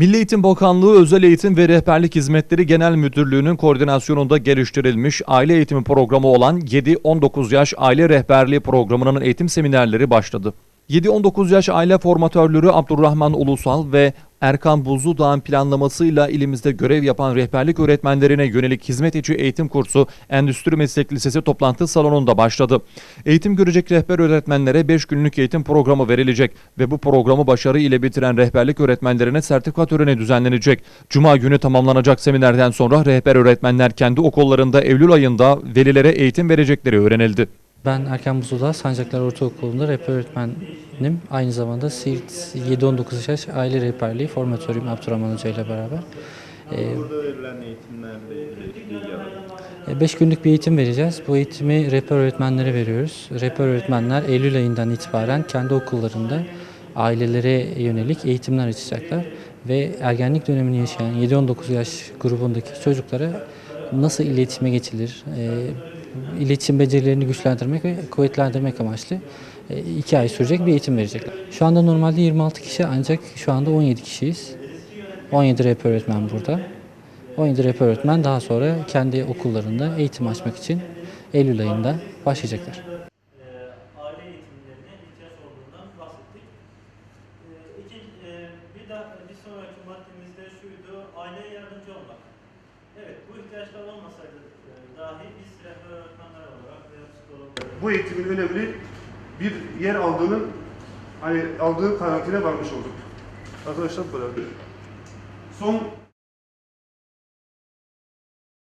Milli Eğitim Bakanlığı Özel Eğitim ve Rehberlik Hizmetleri Genel Müdürlüğü'nün koordinasyonunda geliştirilmiş aile eğitimi programı olan 7-19 yaş aile rehberliği programının eğitim seminerleri başladı. 7-19 yaş aile formatörleri Abdurrahman Ulusal ve Erkan Buzluğ'ın planlamasıyla ilimizde görev yapan rehberlik öğretmenlerine yönelik hizmet içi eğitim kursu Endüstri Meslek Lisesi toplantı salonunda başladı. Eğitim görecek rehber öğretmenlere 5 günlük eğitim programı verilecek ve bu programı başarı ile bitiren rehberlik öğretmenlerine sertifika töreni düzenlenecek. Cuma günü tamamlanacak seminerden sonra rehber öğretmenler kendi okullarında Eylül ayında velilere eğitim verecekleri öğrenildi. Ben Erkan Buzullah, Sancaklar Ortaokulu'nda rehber öğretmenim. Aynı zamanda Siirt 7-19 yaş aile rehberliği formatörüyüm Abdurrahman Hoca ile beraber. Burada ilgili bilgi alalım. 5 günlük bir eğitim vereceğiz. Bu eğitimi rehber öğretmenlere veriyoruz. Rehber öğretmenler Eylül ayından itibaren kendi okullarında ailelere yönelik eğitimler açacaklar. Ve ergenlik dönemini yaşayan 7-19 yaş grubundaki çocuklara nasıl iletişime geçilir, e, iletişim becerilerini güçlendirmek ve kuvvetlendirmek amaçlı 2 ay sürecek bir eğitim verecekler. Şu anda normalde 26 kişi ancak şu anda 17 kişiyiz. 17 rehber öğretmen burada. 17 rehber öğretmen daha sonra kendi okullarında eğitim açmak için Eylül ayında başlayacaklar. e. E, e, bir sonraki maddemizde şuydu, aileye yardımcı olmak. Evet, bu ihtiyaçlar olmasaydı e, dahi biz rehber öğretmenler olarak veya psikologlar bu eğitimin önemli bir yer aldığının hani aldığı kanaatine varmış olduk. Arkadaşlar böyle. Son